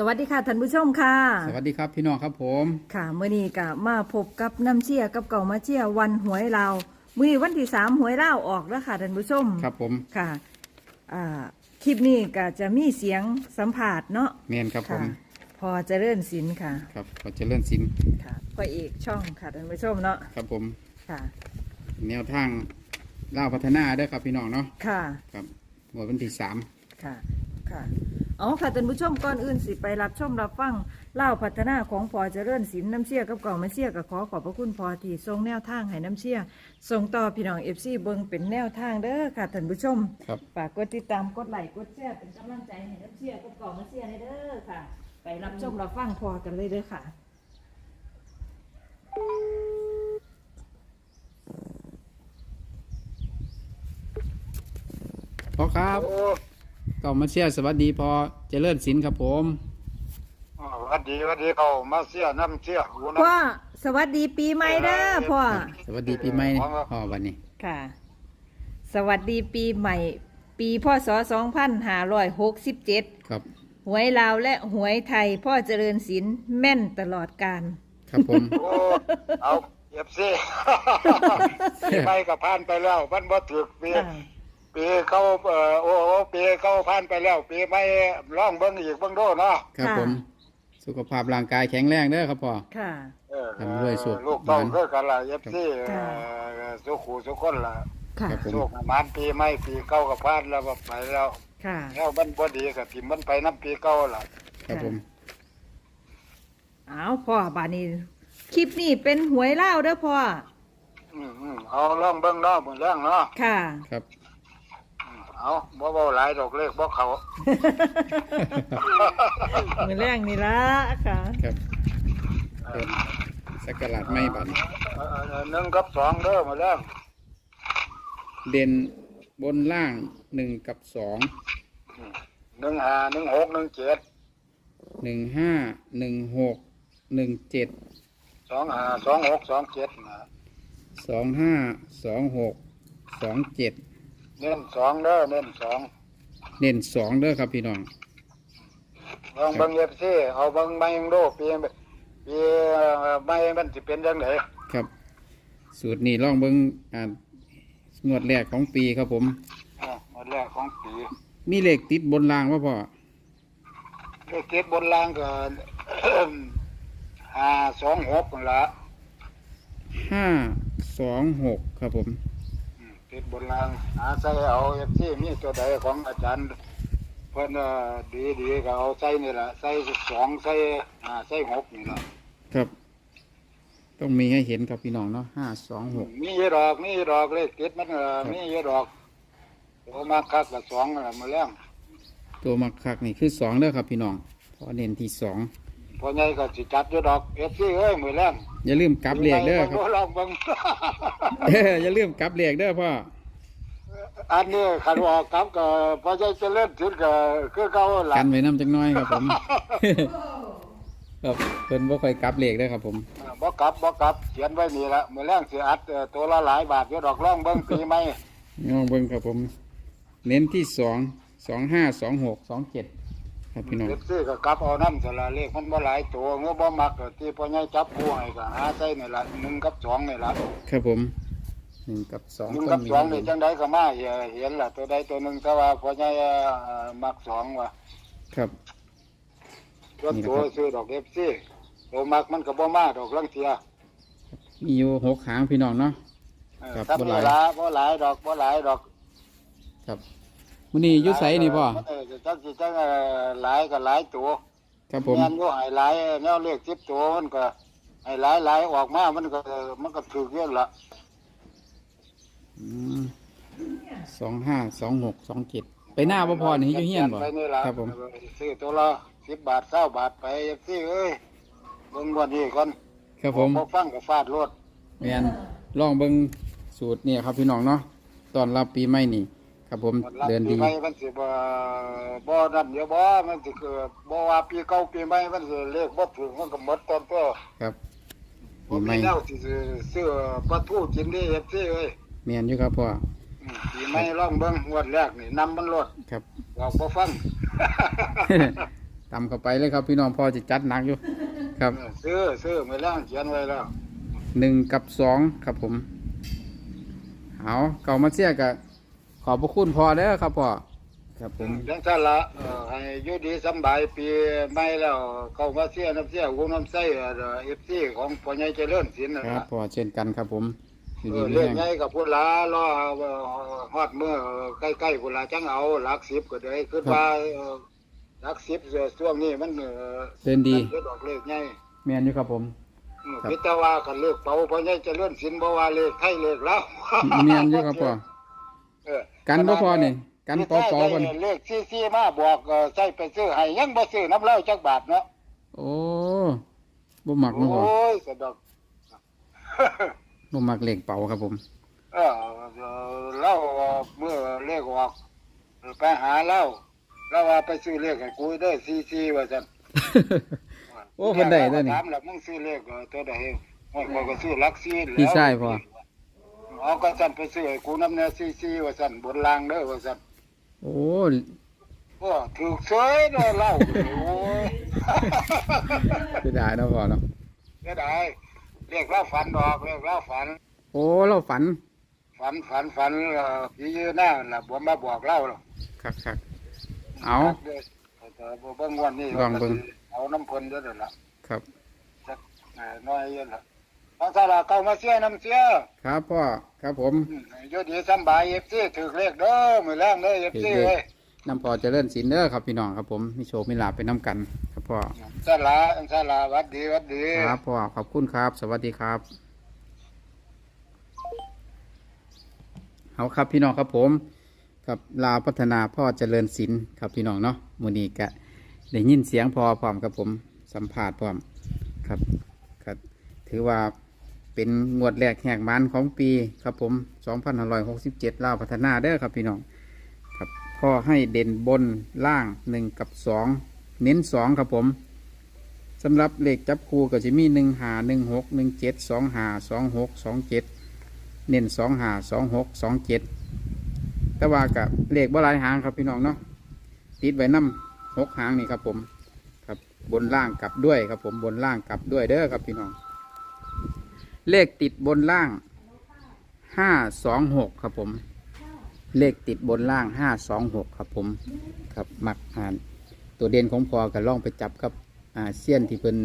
สวัสดีค่ะท่านผู้ชมค่ะ สวัสดีครับพี่น้องครับผมค่ะเมื่อนี้ก็มาพบกับน้ำเชี่ยกับเก่ามาเชี่ยวันหวยเราวมื่อนี้วันที่สามหวยเล่าวออกแล้วค่ะท่านผู้ชมครับผมค่ะอ่าคลิปนี้ก็จะมีเสียงสัมผัสเนาะเมนครับผค่ะมพอเจะเริ่นสินค่ะครับขอเจริญสินค่ะพ่อเอกช่องค่ะท่านผู้ชมเนาะครับผมค่ะแนวทางเล่าวพัฒนาเด้อครับพี่น้องเนาะค่ะ ครับหมวดวันที่สามค่ะค่ะ เอาค่ะท่านผู้ชมก่อนอื่นสิไปรับชมรับฟังเล่าพัฒนาของพอเจริญศิลป์น้ำเชี่ยกับเก่ามาเชี่ยกับขอขอบพระคุณพอที่ทรงแนวทางให้น้ำเชี่ยส่งต่อพี่น้องเอฟซีเบิงเป็นแนวทางเด้อค่ะท่านผู้ชมครับ ฝากกดติดตามกดไลค์กดแชร์เป็นกำลังใจให้น้ำเชี่ยกับเก่ามาเชี่ยให้เด้อค่ะ ไปรับชมรับฟังพอกันเลยเด้อค่ะพอครับ โอ้ ก็มาเชียร์สวัสดีพอเจริญสินครับผมอ่าหวัดดีหวัดดีเขามาเสียน้ำเสียหูน้พ่อสวัสดีปีใหม่เด้อพ่อสวัสดีปีใหม่พ่อวันนี้ค่ะ สวัสดีปีใหม่ ปีพศ2567 ครับ หวยลาวและหวยไทย พ่อเจริญศิลป์แม่นตลอดการ ครับผมำโอ้เอาเอฟซีปีใหม่ก็ผ่านไปแล้วมันบ่ถึกปีค่ะ ปีเขาเอ่อโอ้โอ้ปีเขาผ่านไปแล้ว ปีใหม่ร้องเบิ่งอีกเบิ่งโดเนาะครับผม สุขภาพร่างกายแข็งแรงเด้อครับพ่อ ค่ะ เออทำด้วยสุข ลูกต้องคือกันล่ะเอฟซีค่ะสุขูสุขคนล่ะค่ะ ครับผม สุขมานปีใหม่ปีเก่าก็ผ่านแล้วก็ไปแล้วค่ะ แล้วมันบ่ดีก็ทิ่มมันไปนํปีเก่าล่ะ ครับผม เอาพ่อบานี้ คลิปนี้เป็นหวยเล่าวเด้อพ่อ อืมอืมเอาลองเบิ่งเนาะมื้อแรงเนาะ ค่ะ ครับ เอาบ่เบาหลายดอกเลขบ่เขามือแรงนี่ละค่ะครับเปิดสักการะไม่บัดนี้เอ่อหนึ่งกับสองเด้อมาแล้วเด่นบนล่างหนึ่งกับสองหนึ่งห้าหนึ่งหกหนึ่งเจ็ดหนึ่งห้าหนึ่งหกหนึ่งเจ็ดสองห้าสองหกสองเจ็ดนะสองห้าสองหกสองเจ็ด เน้นสองเด้อเน้นสองเน้นสองเด้อครับพี่น้องลองเบิ่งเอฟซีเอาเบิ่งไม่ยังดูปีปีไม่มันสิเป็นจังไดครับ สูตรนี้ลองเบิ้งอ่างวดแรกของปีครับผมอะหมดแรกของปี มีเลขติดบนรางว่าพ่อเลขเจ็ดบนล่างก็ห้าสองหกนั่นละห้าสองหกครับผมอืม ติดบนลางหาใส่เอาเอฟซีมีตัวใดของอาจารย์ เพิ่อ่อดีดีๆก็เอาใส่นี่แหละใส่สองใส่าใส่หกนี่แหละครับ ต้องมีให้เห็นครับพี่น้องเนาะห้าสองหก มีเยอะดอกมีเยอะดอกเลขติดมันเอ่อมีเยอะดอกโตมาคักละสองนั่นล่ะมาแล้วตัวมักคักนี่คือสองเด้อครับพี่น้องพอเน้นที่สอง พอใหญ่ก็สิจัดอยู่ดอกเอฟซีเอ้ยมือแรงอย่าลืมกลับเลขเด้อครับลองเบิ่งเอ้ออย่าลืมกลับเลขเด้อพ่ออันนี้คันว่าออกกลับก็พอใจเจริญถึงก็คือเก่าหลักันนไว้น้ำจักหน้อยครับผม ครับเพิ่นบ่ค่อยกลับเลขเด้อครับผม บ่กลับบ่กลับเขียนไว้นี่ละมือแรงสิอัดเอ่อตัวละหลายบาทอยู่ดอกลองเบิ่งปีใหม่งองเบิ่งครับผม เน้นที่สองสองห้าสองหกสองเจ็ด ครับพี่น้องเอฟซีก็กลับเอาน้ำสละเลขมันบ่หลายตัวเงือบ่มักก็ที่พ่อใหญ่จับผู้ให้ก็หาใส่นี่ละหนึ่งกับสองนี่ละครับผมหนึ่งกับสองหนึ่งก็กับมีสองนี่จังไดก็มาเอ่อเห็นล่ะตัวใดตัวหนึ่งแต่ว่าพ่อใหญ่เอ่อมักสองว่ะครับรถนี่ตัวนะครับซื้อดอกเอฟซีตัวมักมันก็บ่มาดอกลังเทียมีอยู่หกหางพี่น้องเนาะเออครับถ้าบ่มีหลายหลายบ่หลายดอกบ่หลายดอก ครับ มื้อนี้อยุไสนี่พ่อเออจังสิจังเอ่อหลายก็หลายตัวครับผม แม่นอยู่ให้หลายแนวเลข10ตัวมันก็ให้หลายหลายออกมามันก็มันก็ถูกเยอะละสองห้าสองหกสองเจ็ดไปหน้าบ่พอนี่อยู่เฮียนบ่ไปนี่ล่ะครับผมซื้อตัวละ10บาท20บาทไปเอฟซีเอ้ยเบิ่งวันนี้ก่อนครับผมบ่ฟังก็ฟาดรถแมนลองเบิ่งสูตรเนี่ยครับพี่น้องเนาะตอนรับปีใหม่นี่ ครับผมมันรับเดินปีดีใหม่มันสิบ่บ่นั่นเดี๋ยวบ่มันสิคือบ่ว่าปีเก่าปีใหม่มันสิเลขบ่ถูกมันก็หมดตอนตัวครับบ่ปีใหมีม่แนวที่สิซื้อปลาทูกินได้เอฟซีเอ้ยแมนอยู่ครับพ่ออืมปีใหม่ลองเบิ่งงวดแรกนี่นำมันรถครับบอกบ่ฟังตามเข้าไปเลยครับพี่น้องพอจะจัดหนักอยู่ ครับเออซื้อซื้อไม่ล่างเขียนไว้แล้วหนึ่งกับสองครับผมเอาเก่ามาเสียกับข อบพระคุณพอเด้อครับพ่อครับผมดังนั้นละเอ่อให้อยู่ดีสำบายปีใหม่แล้ว เข้ามาเสียน้ำเสียวงน้ำใสเอฟซีของพ่อใหญ่เจริญศิลป์นะคครัรับบพ่อเช่นกันครับผมอยู่เอดีอมีเรื่องแรงใหญ่กับพุ่นลารอเอ่อฮอดเมื่อใกล้ๆพุ่นลาจังเอาหลักสิบก็ได้คิดว่าเอ่อหลักสิบช่วงนี้มันเอ่อเดินดีมันดอกเลขใหญ่แม่นอยู่ครับผมอืมครับ พิจารณากันเลขเป่าพ่อใหญ่เจริญศิลป์บ่ว่าเลขไทยเลขลาว แม่นอยู่ครับพ่อเออ กันบ่พอนี่ กันปอปอกันเลขซี่ซี่มาบอกเอ่อใส่ไปซื้อให้ยังบ่ซื้อน้ำเหล้าจักบาทเนาะโอ้บ่มักเนาะพ่อโอ้ยสะดอกบ่มักเหล็กเป่าครับผม เออเหล้าเมื่อเลขออกไปหาเหล้าแล้วว่าไปซื้อเลขให้กูเด้อซี่ซี่ว่าซั่นโอ้เพิ่นได้เด้อนี่ถามแล้วมึงซื้อเลขเอ่อตัวใดโอ้ยข้อยก็ซื้อหลักซี่แล้วพี่ชายพ่อ เอาก็ซั่นไปซื้อให้กูน้ำเนื้อซี่ซี่ว่าซั่นบนล่างเด้อว่าซั่นโอ้โอ้ถูกเฉยเด้อเหล้าโอ้ยเสียดายเนาะพ่อเนาะเสียดายเรียกเราฝันดอกเรียกเราฝัน โอ้เราฝัน ฝันฝันฝันเอ่อผียืนหน้าน่ะบ่มาบอกเล่าหรอกคักคักเอาเด้อแต่บ่เบิ่งวันนี้ลองเบิ่งเอาน้ำเพิ่นเด้อเด้อล่ะครับจักเอ่อน้อยเด้อล่ะ ทางสาราเข้ามาเสียน้ำเสียครับพ่อครับผมอืมอยู่ดีสำบาย FC ถูกเลขเด้อมื้อแรงเด้อ FC ถูกเลขเอ้ยน้ำพอเจริญศิลเด้อครับพี่น้องครับผมมีโชคมีลาภเป็นน้ำกันครับพ่อสาราอันสาราหวัดดีหวัดดี ครับพ่อขอบคุณครับ สวัสดีครับเอาครับพี่น้องครับผมกับลาวพัฒนาพ่อเจริญศิลป์ครับพี่น้องเนาะมูนีกะได้ยินเสียงพอพร้อมกับผมสัมภาษณ์พร้อมครับครับ ถือว่า เป็นงวดแรกแหกมันของปีครับผม2567ลาวพัฒนาเด้อครับพี่น้องครับพ่อให้เด่นบนล่างหนึ่งกับสองเน้นสองครับผมสำหรับเลขจับคู่ก็จะมีหนึ่งหาหนึ่งหกหนึ่งเจ็ดสองหาสองหกสองเจ็ดเน้นสองหาสองหกสองเจ็ดแต่ว่ากับเลขบ่หลายหางครับพี่น้องเนาะติดไว้น้ำหกหางนี่ครับผมครับบนล่างกลับด้วยครับผมบนล่างกลับด้วยเด้อครับพี่น้อง เลขติดบนล่างห้าสองหกครับผม เลขติดบนล่างห้าสองหกครับผมครับมักอ่านตัวเด่นของพอกับล่องไปจับกับอ่าเซียนที่เป็น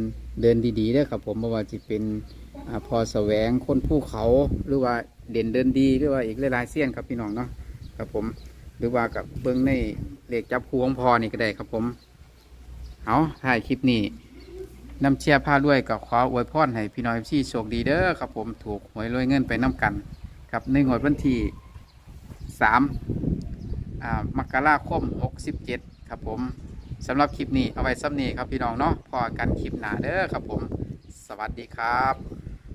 เดินดีๆเด้อครับผมไม่ว่าจะเป็นอาพอแสวงคนภูเขาหรือว่าเด่นเดินดีหรือว่าอีกหลายๆเซียนครับพี่น้องเนาะครับผม หรือว่ากับเบิ้องในเลขจับคู่ของพอนี่ก็ได้ครับผมเอาถ่ายคลิปนี้ น้ำเชียร์ผ้ารวยกับขออวยพรให้พี่น้อยที่โชคดีเด้อครับผมถูกหวยรวยเงินไปน้ำกัน ครับในงวดวันที่สามอ่ามกราคมหกสิบเจ็ดครับผมสำหรับคลิปนี้เอาไว้ซ้ำนี้ครับพี่น้องเนาะพอกันคลิปหน้าเด้อครับผม สวัสดีครับ